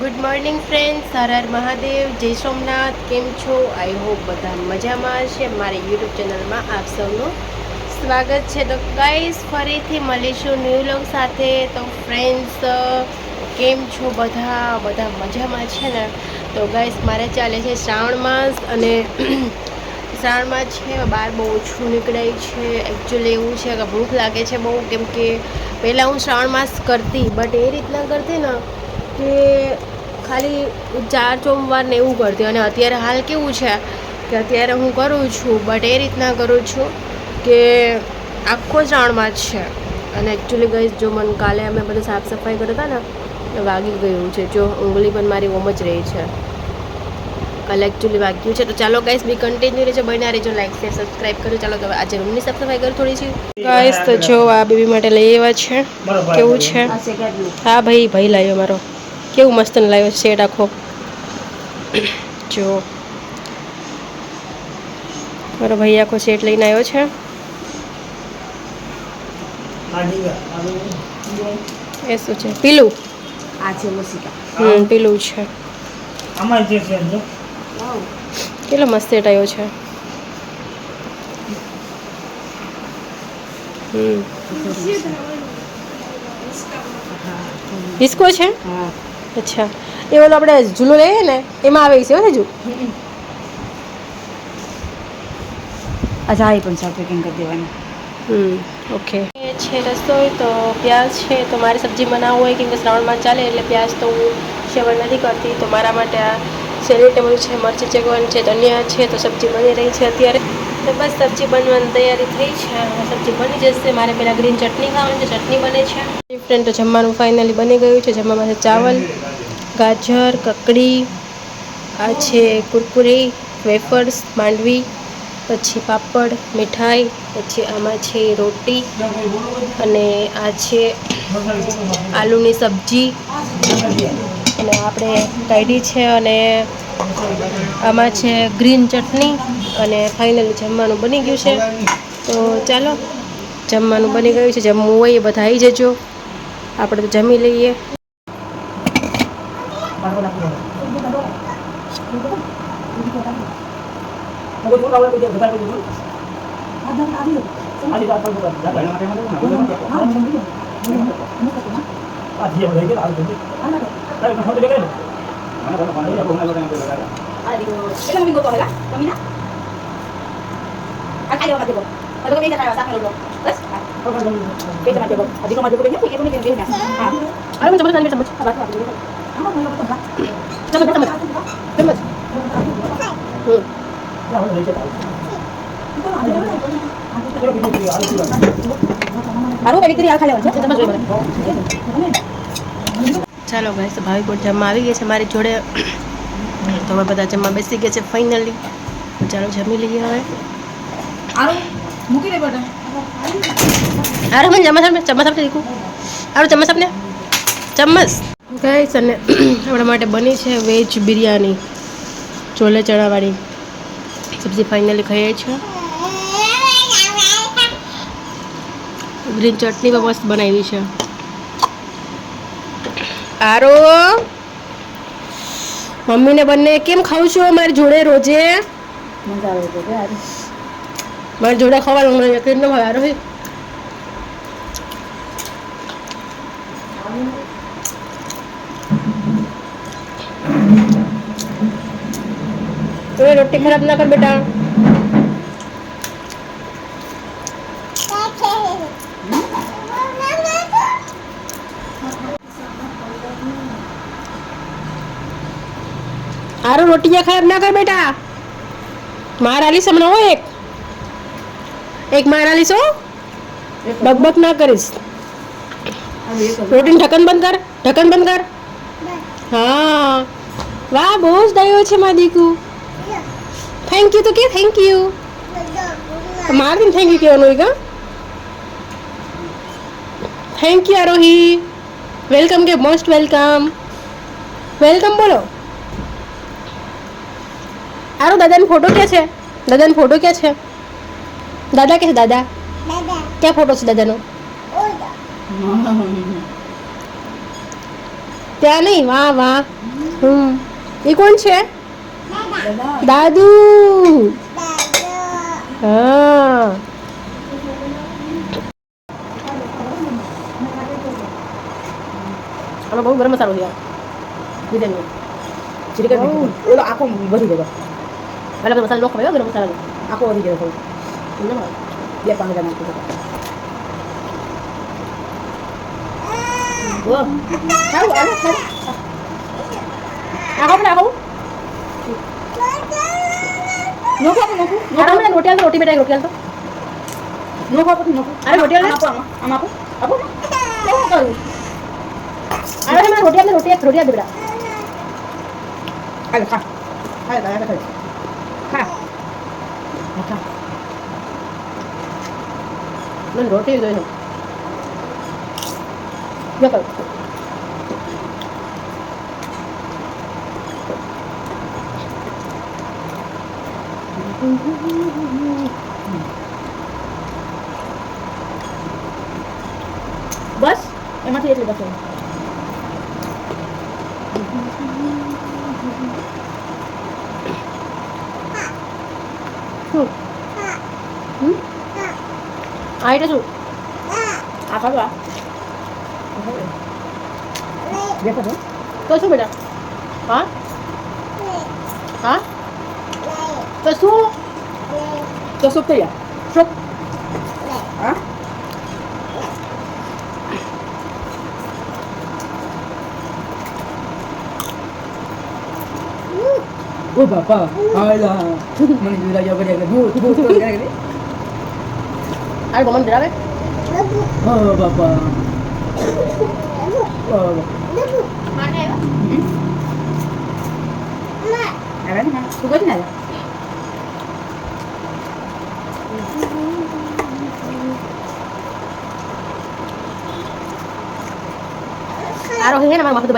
Good morning friends Har Har Mahadev. જય સોમનાથ. કેમ છો? આઈ હોપ બધા મજામાં છે મારી યુટ્યુબ ચેનલમાં આપ સૌનું સ્વાગત છે. તો ગાઈસ ફરીથી મળીશું ન્યૂ લોક સાથે. તો ફ્રેન્ડ્સ કેમ છો બધા? બધા મજામાં છે ને? તો ગાઈસ મારે ચાલે છે શ્રાવણ માસ અને શ્રાવણમાં છે. બહાર બહુ ઓછું નીકળાય છે. એકચ્યુઅલી એવું છે કે ભૂખ લાગે છે બહુ. કેમ કે પહેલાં હું શ્રાવણ માસ કરતી બટ એ રીતના કરતી ને કે ખાલી ચાર સોમવાર ને એવું કરતી અને અત્યારે હાલ કેવું છે કે અત્યારે હું કરું છું બટ એ રીતના કરું છું કે આખો શ્રાવણમાં જ છે. અને એકચ્યુઅલી ગઈ જો મને કાલે અમે બધું સાફ સફાઈ કરતા ને એ વાગી ગયું છે. જો ઉંગલી પણ મારી ઓમ જ રહી છે. કાલે એકચ્યુઅલી વાગ્યું છે. તો ચાલો ગાઈસ બી કન્ટિન્યુ રહેજો બન્યા રહેજો. લાઈક શેર સબસ્ક્રાઈબ કરો. ચાલો તો આજે રૂમની સાફ સફાઈ કરું થોડી છે ગાઈસ તો જો આ બેબી માટે લઈ આવ્યા છે. કેવું છે? હા ભાઈ ભાઈ લાવ્યો મારો. કેવું મસ્ત ને લાવ્યો છે શેડ આખો? જો. મારો ભાઈ આખો સેટ લઈને આવ્યો છે. એ શું છે? પીલું? આ છે ઓશિકા હમ પીલું છે. આમાં જે છે જો. કેટલો મસ્ત સેટ આવ્યો છે. હમ. ડિસ્કો છે? હા. અચ્છા. એ ઓલો આપણે ઝૂલો લઈએ ને એમાં આવે છે હો હજુ અચ્છા એ પણ સાફ પેકિંગ કરી દેવાની. હમ ઓકે છે રસોઈ તો પ્યાજ છે તો મારી સબ્જી બનાવવું હોય કેમ કે શ્રાવણમાં ચાલે એટલે પ્યાજ તો હું સેવન નથી કરતી. તો મારા માટે આ સેલેટેબલ છે મરચી ચગવાની છે ધનિયા છે તો સબ્જી બની રહી છે અત્યારે. તો બસ સબ્જી બનવાની તૈયારી થઈ છે. સબ્જી બની જશે. મારે પહેલાં ગ્રીન ચટણી ખાવાની છે. ચટણી બને છે. ડિફરન્ટ જમવાનું ફાઇનલી બની ગયું છે. જમવામાં છે ચાવલ, ગાજર, કકડી, આ છે કુરકુરી, વેફર્સ, માંડવી, પછી પાપડ, મીઠાઈ, પછી આમાં છે રોટી અને આ છે આલુની સબ્જી. અને આપણે કાઢી છે અને આમાં છે ગ્રીન ચટણી અને ફાઇનલી જમવાનું બની ગયું છે. તો ચાલો, જમવાનું બની ગયું છે. જમવું હોય એ બધા આવી જજો. આપણે તો જમી લઈએ. કેટલા મિનિટ ગોતો હેલા તમે ના આ ખાઈ લેવા દેવો આ તો બેટા ખાવા સાફ કરો બસ બેટા માટે બોલ અધિક માટે બોલ કે કોને કે દે ના હા અરે હું ચમચ ચમચ આ બાત વાત આમાં મને તો હા ચમચ ચમચ ચમચ હમ મારું કઈ કરી આ ખાઈ લેવાનું છે ચમચ હોય મને ચાલો ભાઈ તો ભાવિક બોટ જમવા આવી ગયા છે મારી જોડે. તો હવે બધા જમવા બેસી ગયા છે ફાઇનલી ચાલો જમી લઈએ હવે. મૂકી દે બેટા. અરે મને ચમચ આપને ચમચ આપને દીકું. આરો ચમચ આપને ચમચ ગાઈસ અને આપણા માટે બની છે વેજ બિરયાની. ચોલે ચણાવાળી. સબ્જી ફાઇનલી ખાઈએ છીએ. ગ્રીન ચટણી પણ મસ્ત બનાવી છે. આરો મમ્મીને બંને કેમ ખાવ છો મારી જોડે રોજે? મારી જોડે ખવાનું મને યકીન ન હોય આરો રોટી ખરાબ ના કર બેટા. આરો રોટિયા ખરાબ ના કર બેટા માર આલીશ હમણાં હો એક એક માર આલીશ હો બકબક ના કરીશ રોટીનું ઢક્કન બંધ કર ઢક્કન બંધ કર હા વાહ બહુ જ ડાયો છે મારી દીકુ થેન્ક યુ તો કે થેન્ક યુ મારે થેન્ક યુ કહેવાનું હોય કા થેન્ક યુ આરોહી વેલકમ કે મોસ્ટ વેલકમ વેલકમ બોલો આરો દાદાનો ફોટો ક્યાં છે? દાદાનો ફોટો ક્યાં છે? દાદા કે છે દાદા? ક્યાં ફોટો છે દાદાનો? ત્યાં નહીં? વાહ વાહ. હમ. એ કોણ છે? દાદુ. હા. આમાં બહુ ગરમ મસાલો છે યાર. ઓલો આખો વધી ગયો પહેલાં બધો મસાલો નો ખવાયો ગરમ મસાલો આખો વધી ગયો થોડો. બે પાંદડા નાખી દીધા. ઓહ, ખાવું, આલો, ખાવું. આ ખાવ આખો નો ખાવું, નો ખાવું, નો આરામ ખાવું. રોટી આલ તો રોટી બેટા રોટી આલ તો નો ખાવું પછી નો ખાવું. અરે, રોટી આલો. આમ આપો, આમ, આમ આપો. આપો ને. કેવું કરું? અરે મને રોટી આલ તો રોટી રોટી આલ દે બેટા હાલો, ખા. હાલો, તારે આગળ ખાજો. ખા. હા, ખા. મને રોટી જોઈએ છે જો કર બસ એમાંથી એટલી બસ શું હમ આ એટલે શું આ ખાધું આ દેખો તો તો શું બેટા હા હા તો શું તો સૂપ થઈ ગયા શું હા ઓ બાપા હાલા મને જુદા જવા પડ્યા કે ભૂત ભૂત ભૂત કરે આ ગમન ધરાવે ઓ બાપા ઓ આવે ને શું કરી ને આરોહી હે ને મારા મફત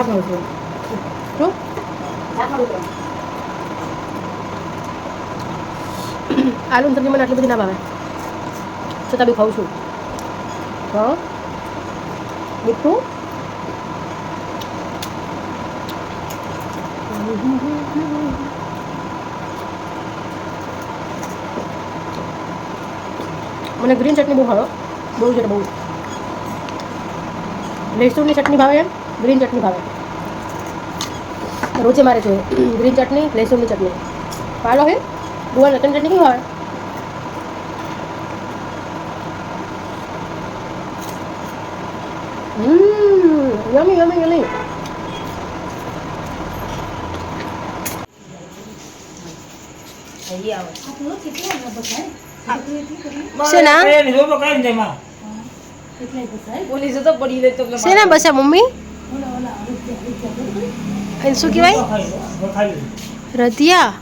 હે ને છે શું આલુ સબ્જી મને આટલી બધી ના ભાવે. છતાં બી ખાઉં છું. હા? મીઠું? મને ગ્રીન ચટણી બહુ ભાવે. બહુ છે બહુ. લહેસુનની ચટણી ભાવે ગ્રીન ચટણી ભાવે. રોજે મારે જોઈએ. ગ્રીન ચટણી લહેસુનની ચટણી. પાડો હે? ગુવાર લસણ ચટણી કેવી ભાવે યમી યમી યમી શેના? બસા મમ્મી? શું કહેવાય રધિયા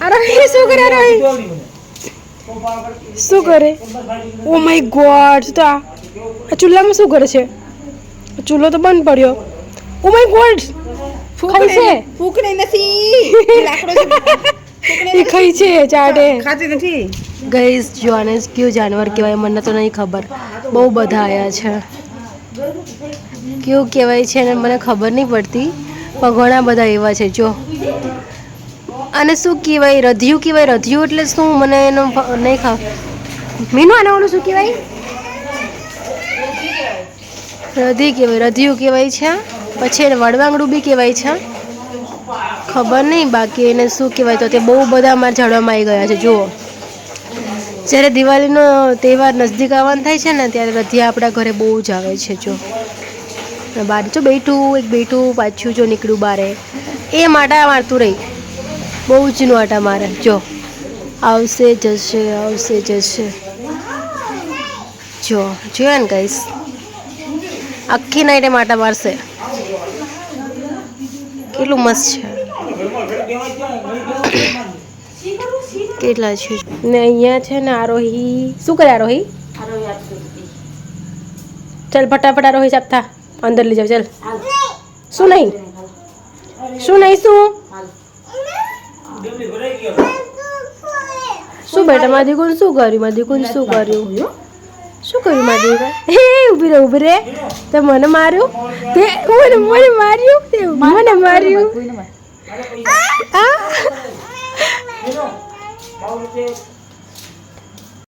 અરે શું કરે અરે શું કરે ઓ માય ગોડ તો આ ચૂલામાં શું કરે છે ચૂલો તો બંધ પડ્યો ઓ માય ગોડ ખાઈ છે ફૂકણી નથી એ ખાઈ છે ચાટે ખાતી નથી ગઈસ જો આને કયું જાનવર કહેવાય મને તો નહીં ખબર બહુ બધા આવ્યા છે કેવું કહેવાય છે અને મને ખબર નહીં પડતી, પણ ઘણા બધા એવા છે, જો. અને શું કહેવાય, રધિયું કહેવાય, રધિયું એટલે શું? મને એનો નહીં ખબર. મીનુ, આને ઓલું શું કહેવાય? રધી કહેવાય, રધિયું કહેવાય છે, પછી એને વડવાંગડું બી કહેવાય છે. ખબર નહીં બાકી એને શું કહેવાય, તો તે બહુ બધા અમારા ઝાડવામાં આવી ગયા છે, જુઓ. જ્યારે દિવાળીનો તહેવાર નજદીક આવવાનું થાય છે ને, ત્યારે રધિયા આપણા ઘરે બહુ જ આવે છે, જો. અને બાર જો બેઠું એક બેઠું પાછું જો નીકળ્યું બારે. એ માટા મારતું રહી. બહુ જ નોટા આટા મારે. જો. આવશે જશે આવશે જશે. જો. જોયા ને કહીશ આખી નાઈટે માટા મારશે. કેટલું મસ્ત છે. કેટલા છે? ને અહીંયા છે ને આરોહી. શું કરે આરોહી? ચાલ ફટાફટ આરોહી થા. અંદર લઈ જાવ ચાલ શું નહીં શું નહીં શું શું બેટા મારી દીકુન શું કર્યું મારી દીકુન શું કર્યું? શું કર્યું મારી હે ઊભી રહે ઊભી રે તે મને માર્યું તે મને મને માર્યું તે મને માર્યું. આ